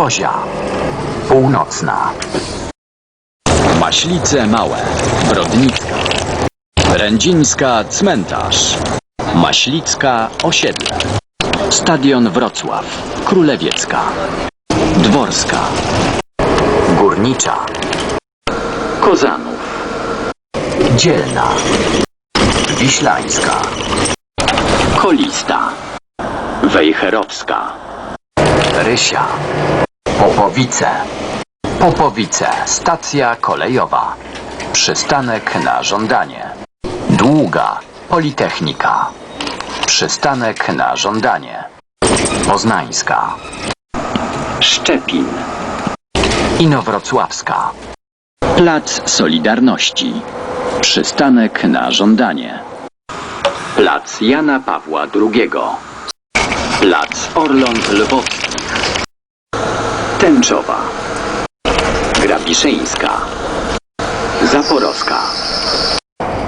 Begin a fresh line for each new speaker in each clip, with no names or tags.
Kozia. Północna.
Maślice Małe, Brodnicka. Rędzińska Cmentarz. Maślicka Osiedle. Stadion Wrocław, Królewiecka. Dworska.
Górnicza.
Kozanów.
Dzielna. Wiślańska.
Kolista. Wejherowska.
Rysia. Popowice. Popowice. Stacja kolejowa. Przystanek na żądanie. Długa. Politechnika. Przystanek na żądanie. Poznańska.
Szczepin.
Inowrocławska.
Plac Solidarności. Przystanek na żądanie. Plac Jana Pawła II. Plac Orląt Lwowskich. Tęczowa. Grabiszyńska. Zaporowska.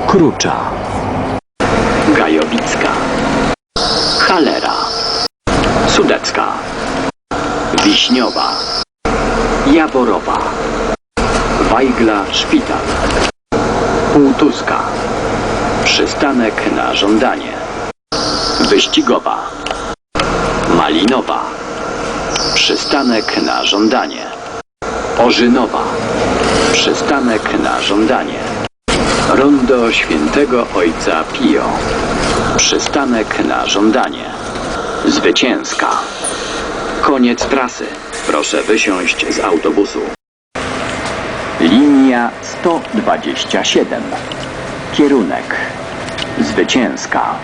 Krucza. Gajowicka. Halera. Sudecka. Wiśniowa. Jaborowa. Wajgla Szpital. Półtuska. Przystanek na żądanie. Wyścigowa. Malinowa. Przystanek na żądanie. Orzynowa. Przystanek na żądanie. Rondo Świętego Ojca Pio. Przystanek na żądanie. Zwycięska. Koniec trasy. Proszę wysiąść z autobusu. Linia 127. Kierunek. Zwycięska.